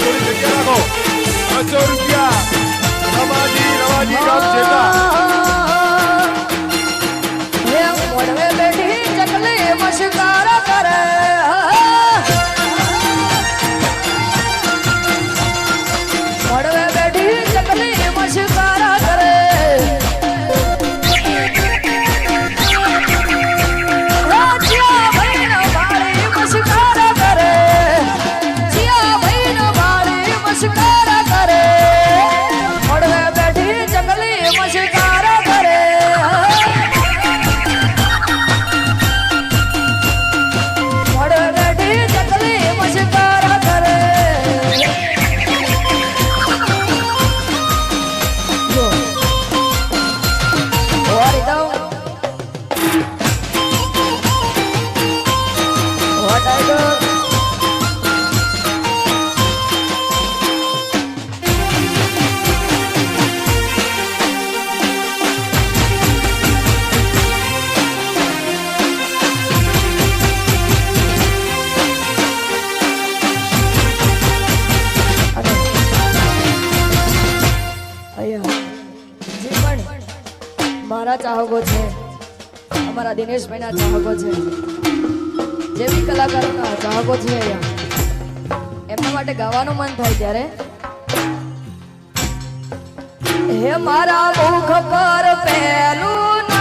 Turkiya'ya go. Turkiya'ya વારી દઉં વટાઈ દઉં મારા ચાહકો છે. અમારા દિનેશભાઈના ચાહકો છે. જે બી કલાકારોના ચાહકો છે એમના માટે ગાવાનું મન થાય ત્યારે. હે મારા મુખ પર પહેલું